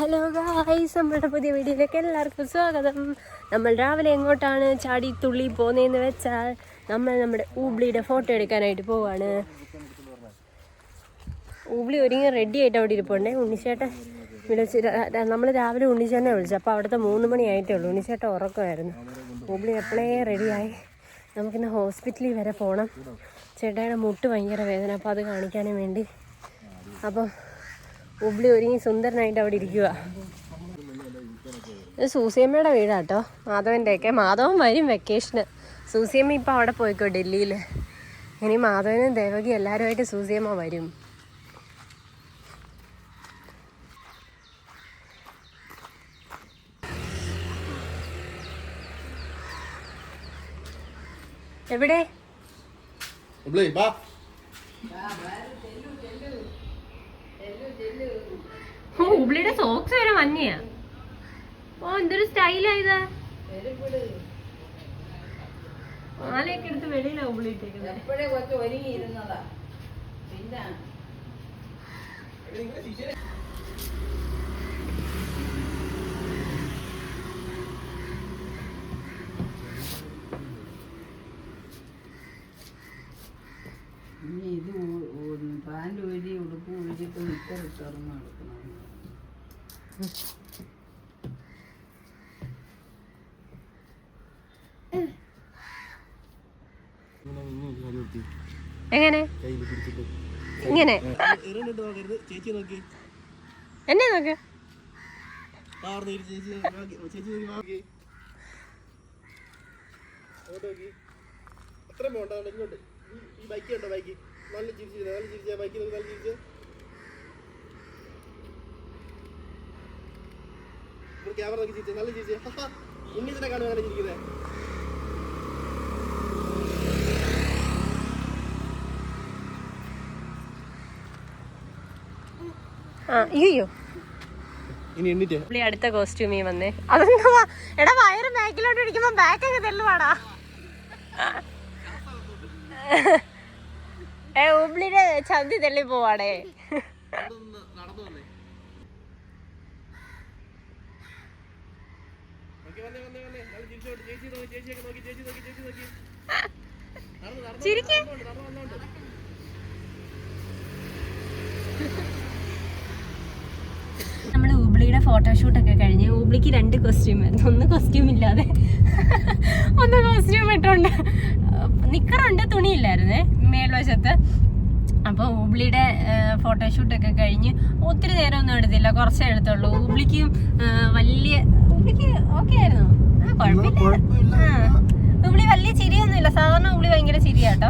Hello guys നമ്മുടെ പുതിയ വീഡിയോയിലേക്ക് എല്ലാവർക്കും സ്വാഗതം. നമ്മൾ രാവിലെ എങ്ങോട്ടാണ് ചാടി തുള്ളി പോകുന്നതെന്ന് വെച്ചാൽ നമ്മൾ നമ്മുടെ ഊബ്ലിയുടെ ഫോട്ടോ എടുക്കാനായിട്ട് പോവാണ്. ഊബ്ലി ഒരുങ്ങി റെഡി ആയിട്ട് അവിടെ ഇരിപ്പുണ്ടേ. ഉണ്ണിച്ചേട്ടൻ വിളിച്ച് നമ്മൾ രാവിലെ ഉണ്ണിച്ചേട്ടനെ വിളിച്ചു. അപ്പോൾ അവിടുത്തെ മൂന്ന് മണിയായിട്ടേ ഉള്ളൂ ഉണ്ണിച്ചേട്ടൻ ഉറക്കമായിരുന്നു. ഊബ്ലി എപ്പോഴേ റെഡിയായി നമുക്കിന്ന് ഹോസ്പിറ്റലിൽ വരെ പോകണം ചേട്ടായുടെ മുട്ട് ഭയങ്കര വേദന. അപ്പോൾ അത് കാണിക്കാനും വേണ്ടി. അപ്പം ഉബ്ലി ഒരുങ്ങി സുന്ദരനായിട്ട് അവിടെ ഇരിക്കുക ഇത് സൂസിയമ്മയുടെ വീടാട്ടോ. മാധവന്റെ ഒക്കെ മാധവൻ വരും വെക്കേഷന് സൂസിയമ്മ ഇപ്പം അവിടെ പോയിക്കോ ഡൽഹിയിൽ ഇനി മാധവനും ദേവകി എല്ലാവരുമായിട്ട് സൂസിയമ്മ വരും. എവിടെ? ഉബ്ലിയുടെ സോക്സ് വരെ മഞ്ഞയാ. ഓ എന്തൊരു സ്റ്റൈലാ ഇത്. മാലയൊക്കെ എടുത്ത് വെളിയിലാ ഉബ്ലി ഇട്ടേക്കുന്നത് ഇനി ഇത് പാന്റ് ഊരി ഉടുപ്പ് നിക്കറിട്ട് ഇറങ്ങി നടക്കണം ഇങ്ങനെ ഇങ്ങനെ ഒരു കാര്യം നിർത്തി. എങ്ങനെ. ഇങ്ങനെ എന്നെ നോക്ക് ഇങ്ങോട്ട്. ഈ- ബൈക്ക് കണ്ടോ ബൈക്ക് നല്ല ചിരിച്ചു നല്ല ചിരിച്ച ബൈക്ക് നല്ല ചിരിച്ച ക്യാമറ നോക്കി ചിരിച്ച നല്ല ചിരിച്ച. ഉണ്ണി തന്നെ കാണുക അങ്ങനെ ചിരിക്കുന്നത് അയ്യോ. പുള്ളി അടുത്ത കോസ്റ്റ്യൂമി വന്നേ. അതെന്താ എടാ വയറ് ബാക്കിലോട്ട് ഇടിക്കുമ്പോ ബാക്ക് അങ്ങ് തെല്ലുവാടാ. ഏ ഉബ്ലിയുടെ ചന്തി തെള്ളി പോവാടേ നടന്നു വന്നേ ഓക്കെ വന്നേ വന്നേ വന്നേ നല്ല ചിരിച്ചോട്ട് ചേച്ചി നോക്കി ചേച്ചിയൊക്കെ നോക്കി ചേച്ചി നോക്കി ചേച്ചി നോക്കി നടന്നു നടന്നു ചിരിക്ക്. നമ്മൾ ഊബ്ലിയുടെ ഫോട്ടോഷൂട്ടൊക്കെ കഴിഞ്ഞ് ഊബ്ലിക്ക് രണ്ട് കോസ്റ്റ്യൂം ആയിരുന്നു. ഒന്ന് കോസ്റ്റ്യൂം ഇല്ലാതെ. ഒന്ന് കോസ്റ്റ്യൂം ഇട്ടുണ്ട്. നിക്കറുണ്ട് തുണിയില്ലായിരുന്നേ മേൽവശത്ത്. അപ്പോൾ ഊബ്ലിയുടെ ഫോട്ടോഷൂട്ടൊക്കെ കഴിഞ്ഞ് ഒത്തിരി നേരമൊന്നും എടുത്തില്ല. കുറച്ചേ എടുത്തുള്ളൂ. ഊബ്ലിക്കും വലിയ ഊബ്ലിക്ക് ഓക്കെ ആയിരുന്നു. ആ കുഴപ്പമില്ല. ഉബ്ലി വലിയ ചിരിയൊന്നുമില്ല. സാധാരണ ഉബ്ലി ഭയങ്കര ചിരിയാട്ടോ.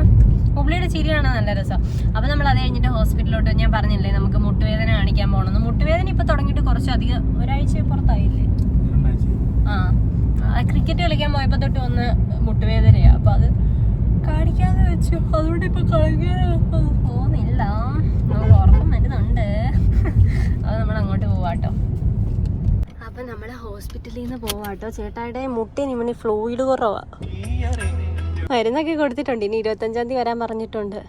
ഉബ്ലിയുടെ ചിരിയാണ് നല്ല രസം. അപ്പൊ നമ്മൾ അത് കഴിഞ്ഞിട്ട് ഹോസ്പിറ്റലിലോട്ട് ഞാൻ പറഞ്ഞില്ലേ നമുക്ക് മുട്ടുവേദന കാണിക്കാൻ പോകണമെന്ന് മുട്ടുവേദന ഇപ്പൊ തുടങ്ങിയിട്ട് കുറച്ചധികം ഒരാഴ്ച പുറത്തായില്ലേ? ആ. ക്രിക്കറ്റ് കളിക്കാൻ പോയപ്പോ തൊട്ട് വന്ന് മുട്ടുവേദനയാ. അപ്പൊ അത് കാണിക്കാതെ വെച്ചു. അതുകൊണ്ട് ഇപ്പൊ കളിക്കാൻ പോകുന്നില്ല നമുക്ക് ഉറക്കം വരുന്നുണ്ട്. അത് നമ്മൾ അങ്ങോട്ട് പോവാട്ടോ. നമ്മൾ ഹോസ്പിറ്റലിൽ നിന്ന് പോവാട്ടോ. ചേട്ടായുടെ മുട്ടിന് ഇവന് ഫ്ലൂയിഡ് കുറവാ. മരുന്നൊക്കെ കൊടുത്തിട്ടുണ്ട്. ഇനി ഇരുപത്തഞ്ചാം തീയതി വരാൻ പറഞ്ഞിട്ടുണ്ട്.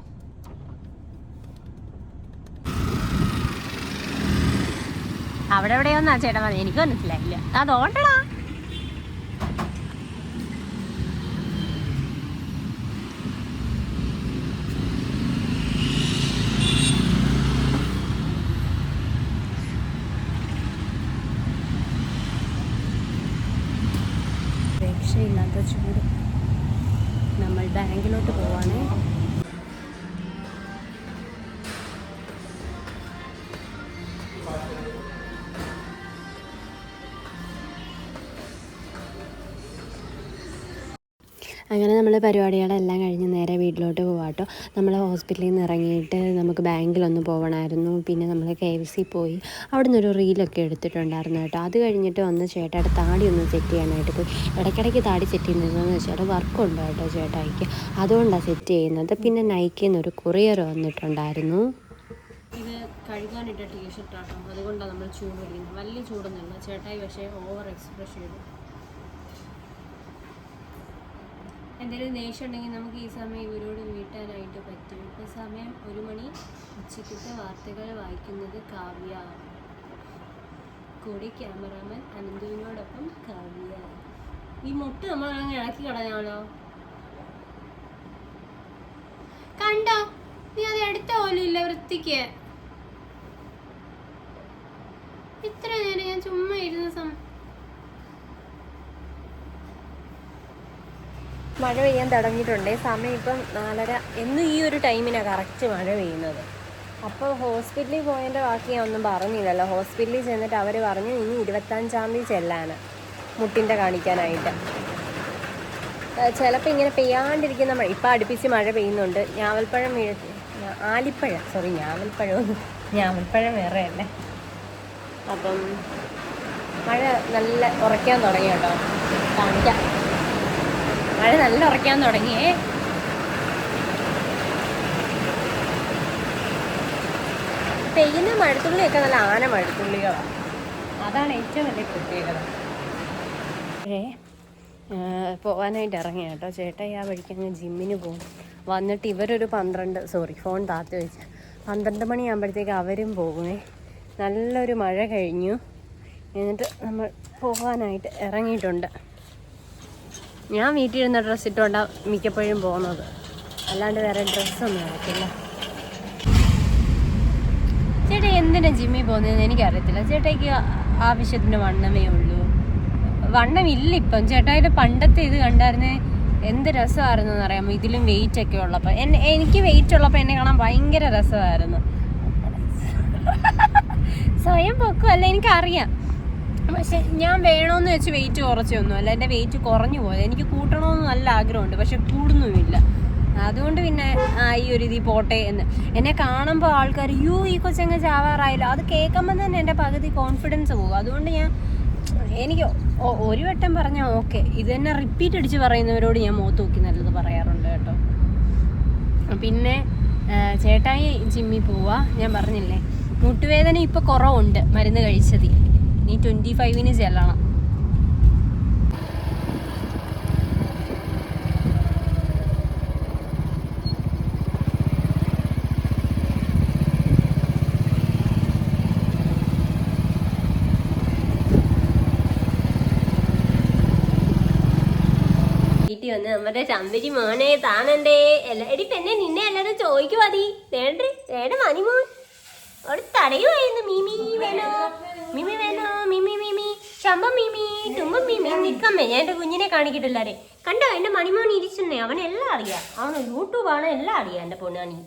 അവിടെ എവിടെയൊന്നാ ചേട്ടാ എനിക്ക് മനസ്സിലായില്ല അതോണ്ടടാ അങ്ങനെ നമ്മൾ പരിപാടികളെല്ലാം കഴിഞ്ഞ് നേരെ വീട്ടിലോട്ട് പോവാട്ടോ. നമ്മൾ ഹോസ്പിറ്റലിൽ നിന്ന് ഇറങ്ങിയിട്ട് നമുക്ക് ബാങ്കിലൊന്ന് പോകണമായിരുന്നു പിന്നെ നമ്മൾ കെ എഫ് സി പോയി. അവിടെ നിന്നൊരു റീലൊക്കെ എടുത്തിട്ടുണ്ടായിരുന്നു കേട്ടോ. അത് കഴിഞ്ഞിട്ട് വന്ന് ചേട്ടായിട്ട് താടി ഒന്ന് സെറ്റ് ചെയ്യാനായിട്ട് പോയി. ഇടയ്ക്കിടയ്ക്ക് താടി സെറ്റ് ചെയ്യുന്നതെന്ന് വെച്ചാൽ വർക്കുണ്ട് കേട്ടോ ചേട്ടായിക്ക്. അതുകൊണ്ടാണ് സെറ്റ് ചെയ്യുന്നത്. പിന്നെ നൈക്കിൽ നിന്നൊരു കൊറിയർ വന്നിട്ടുണ്ടായിരുന്നു. ഇത് കഴുകാനിട്ട ടീഷർട്ടാണ് അതുകൊണ്ടാണ് നമ്മൾ ചൂട് വലിയ ചൂടൊന്നുമില്ല. ചേട്ടായി പക്ഷേ ഓവർ എക്സ്പ്രസ് ചെയ്തു. എന്തെങ്കിലും ദേഷ്യം ഉണ്ടെങ്കിൽ നമുക്ക് ഈ സമയം ഇവരോട് വീട്ടാനായിട്ട് പറ്റും. ഇപ്പോൾ സമയം ഒരു മണി. ഉച്ചക്കത്തെ വാർത്തകൾ വായിക്കുന്നത് കാവ്യ. കൂടി ക്യാമറാമാൻ അനന്തുവിനോടൊപ്പം കാവ്യ. ഈ മുട്ട് നമ്മൾ അങ്ങ് ഇളക്കി കളയാണോ കണ്ടോ? നീ അത് എടുത്ത പോലും ഇല്ല വൃത്തിക്ക്. ഇത്ര നേരം ഞാൻ ചുമ്മാ ഇരുന്ന സം മഴ പെയ്യാൻ തുടങ്ങിയിട്ടുണ്ട്. സമയം ഇപ്പം നാലര. എന്നും ഈ ഒരു ടൈമിനാണ് കറക്റ്റ് മഴ പെയ്യുന്നത്. അപ്പോൾ ഹോസ്പിറ്റലിൽ പോയതിന്റെ ബാക്കി ഞാൻ ഒന്നും പറഞ്ഞില്ലല്ലോ. ഹോസ്പിറ്റലിൽ ചെന്നിട്ട് അവർ പറഞ്ഞു ഇനി ഇരുപത്തഞ്ചാം തീയതി ചെല്ലാണ് മുട്ടിന്റെ കാണിക്കാനായിട്ട്. ചിലപ്പോൾ ഇങ്ങനെ പെയ്യാണ്ടിരിക്കുന്ന മഴ ഇപ്പം അടുപ്പിച്ച് മഴ പെയ്യുന്നുണ്ട്. ഞാവൽപ്പഴം വീഴ ആലിപ്പഴം. സോറി ഞാവൽപ്പഴം ഞാവൽപ്പഴം വേറെ അല്ലേ അപ്പം മഴ നല്ല ഉറയ്ക്കാൻ തുടങ്ങി കേട്ടോ കാണിക്കാം. മഴ നല്ല ഉറക്കാൻ തുടങ്ങിയേ പെയ്യുന്ന മഴത്തുള്ളിയൊക്കെ നല്ല ആന മഴത്തുള്ളികളാണ് അതാണ് ഏറ്റവും വലിയ പ്രത്യേകത. ഏ പോകാനായിട്ട് ഇറങ്ങിയ കേട്ടോ. ചേട്ടായി ആ വഴിക്ക് അങ്ങ് ജിമ്മിന് പോകും. വന്നിട്ട് ഇവരൊരു പന്ത്രണ്ട് സോറി ഫോൺ താത്തി വെച്ച്. പന്ത്രണ്ട് മണിയാകുമ്പോഴത്തേക്ക് അവരും പോകുമേ നല്ലൊരു മഴ കഴിഞ്ഞു. എന്നിട്ട് നമ്മൾ പോകാനായിട്ട് ഇറങ്ങിയിട്ടുണ്ട്. ഞാൻ വീട്ടിൽ ഇരുന്ന ഡ്രസ്സ് ഇട്ടുകൊണ്ടാണ് മിക്കപ്പോഴും പോകുന്നത്. അല്ലാണ്ട് വേറെ ഡ്രസ്സൊന്നും നടക്കില്ല ചേട്ടാ എന്തിനാ ജിമ്മിൽ പോകുന്നതെന്ന് എനിക്കറിയത്തില്ല. ചേട്ടയ്ക്ക് ആവശ്യത്തിന് വണ്ണമേ ഉള്ളൂ. വണ്ണമില്ല ഇപ്പം. ചേട്ടായിയുടെ പണ്ടത്തെ ഇത് കണ്ടായിരുന്നേ എന്ത് രസമായിരുന്നു അറിയാമോ ഇതിലും വെയിറ്റ് ഒക്കെ ഉള്ളപ്പോൾ എന്നെ എനിക്ക് വെയിറ്റ് ഉള്ളപ്പോൾ എന്നെ കാണാൻ ഭയങ്കര രസമായിരുന്നു. സ്വയം പൊക്കുമല്ല എനിക്കറിയാം. പക്ഷെ ഞാൻ വേണമെന്ന് വെച്ച് വെയിറ്റ് കുറച്ചൊന്നും അല്ല എന്റെ വെയിറ്റ് കുറഞ്ഞു പോയത് എനിക്ക് കൂട്ടണമെന്ന് നല്ല ആഗ്രഹമുണ്ട്. പക്ഷെ കൂടുന്നുമില്ല. അതുകൊണ്ട് പിന്നെ ഈ ഒരു ഇതിൽ പോട്ടെ എന്ന്. എന്നെ കാണുമ്പോൾ ആൾക്കാർ യൂ ഈ കൊച്ചങ്ങ് ചാവാറായില്ല. അത് കേൾക്കുമ്പോൾ തന്നെ എന്റെ പകുതി കോൺഫിഡൻസ് പോകും. അതുകൊണ്ട് ഞാൻ എനിക്ക് ഒരു വട്ടം പറഞ്ഞാൽ ഓക്കെ. ഇത് തന്നെ റിപ്പീറ്റ് അടിച്ച് പറയുന്നവരോട് ഞാൻ മുഖത്ത് നോക്കി നല്ലത് പറയാറുണ്ട് കേട്ടോ. പിന്നെ ചേട്ടായി ജിമ്മി പോവാ. ഞാൻ പറഞ്ഞില്ലേ മുട്ടുവേദന ഇപ്പോൾ കുറവുണ്ട് മരുന്ന് കഴിച്ചത് നീ ട്വന്റി ഫൈവിന് ചെല്ലണം. വന്ന് നമ്മുടെ ചമ്പരി മോനെ താനെന്തേ. എല്ലാ എടി നിന്നെ എല്ലാരും ചോദിക്കുവാതി വേണ്ട വേണ്ട മണിമോൻ. അവിടെ തടയുമായിരുന്നു മിമി വേണോ? മിമി വേണോ മിമി മിമി. ചമ്പ മിമി. തുമ്പ മിമി. നിൽക്കമ്മേ ഞാൻ എന്റെ കുഞ്ഞിനെ കാണിക്കിട്ടില്ലാരെ കണ്ടോ എന്റെ മണിമോൻ ഇരിച്ചെന്നേ. അവൻ അറിയാം. അവന് യൂട്യൂബാണ് എല്ലാം അറിയാം എന്റെ പൊണ്ണാണി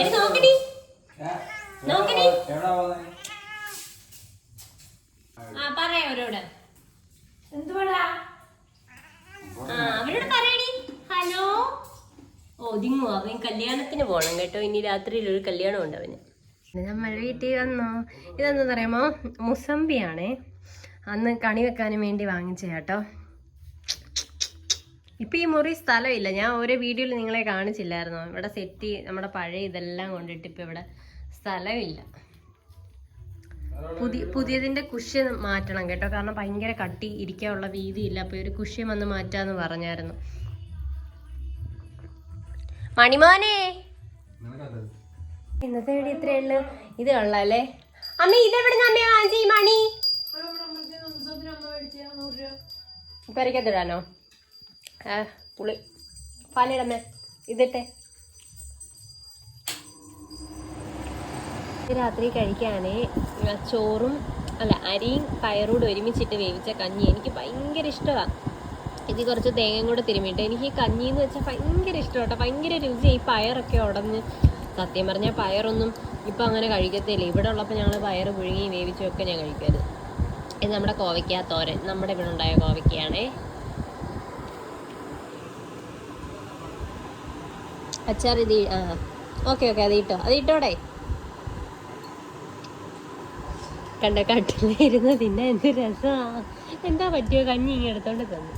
എടി നോക്കടി. നോക്കടി. ആ പറയാ അവരോട്. എന്തുവാടാ? ആ അവരോട് പറയടി. ഹലോ? ഒതുങ്ങു അവൻ കല്യാണത്തിന് പോകണം കേട്ടോ. ഇനി രാത്രിയിൽ ഒരു കല്യാണം ഉണ്ട് അവന്. നമ്മൾ വീട്ടിൽ വന്നോ. ഇതെന്താ പറയുമോ മുസമ്പിയാണേ. അന്ന് കണി വെക്കാനും വേണ്ടി വാങ്ങിച്ച കേട്ടോ. ഇപ്പൊ ഈ മുറി സ്ഥലമില്ല. ഞാൻ ഓരോ വീഡിയോയിൽ നിങ്ങളെ കാണിച്ചില്ലായിരുന്നോ. ഇവിടെ സെറ്റ് നമ്മുടെ പഴയ ഇതെല്ലാം കൊണ്ടിട്ട് ഇപ്പൊ ഇവിടെ സ്ഥലമില്ല. പുതിയ പുതിയതിന്റെ കുഷ്യ മാറ്റണം കേട്ടോ. കാരണം ഭയങ്കര കട്ടി ഇരിക്കാനുള്ള വീതിയില്ല. അപ്പൊ ഒരു കുഷ്യം വന്ന് മാറ്റാന്ന് പറഞ്ഞായിരുന്നു. മണിമോനെ. ഇന്നത്തെ വീഡിയോ ഇത്രയേ ഉള്ളൂ. ഇത് കൊള്ളാല്ലേ? അമ്മ ഇതെവിടെ അമ്മ വാങ്ങിച്ച ഈ മണി? പെരക്കത്തിടാനോ ആ പുളി. പാലിടമ്മ ഇതിട്ടെ. ഇത് രാത്രി കഴിക്കാനേ ചോറും അല്ല അരിയും പയറൂടെ ഒരുമിച്ചിട്ട് വേവിച്ച കഞ്ഞി എനിക്ക് ഭയങ്കര ഇഷ്ടമാണ് ഇത് കുറച്ച് തേങ്ങയും കൂടെ തിരുമിയിട്ട് എനിക്ക് കഞ്ഞി എന്ന് വെച്ചാൽ ഭയങ്കര ഇഷ്ടമാണ് ഭയങ്കര രുചിയായി പയറൊക്കെ ഉടഞ്ഞ് സത്യം പറഞ്ഞാൽ പയറൊന്നും ഇപ്പം അങ്ങനെ കഴിക്കത്തില്ല. ഇവിടെ ഉള്ളപ്പോൾ ഞങ്ങൾ പയർ പുഴുങ്ങി വേവിച്ചൊക്കെ ഞാൻ കഴിക്കരുത്. ഇത് നമ്മുടെ കോവയ്ക്ക തോരൻ. നമ്മുടെ ഇവിടെ ഉണ്ടായ കോവയ്ക്കയാണേ. അച്ചാർ ഇത് ആ ഓക്കെ ഓക്കെ അത് ഇട്ടോ അത് ഇട്ടോടെ. കണ്ട കട്ടിലിരുന്ന് പിന്നെ എന്ത് രസമാ എന്താ പറ്റിയോ? കഞ്ഞി ഇങ്ങനെ എടുത്തോണ്ട് തന്നു.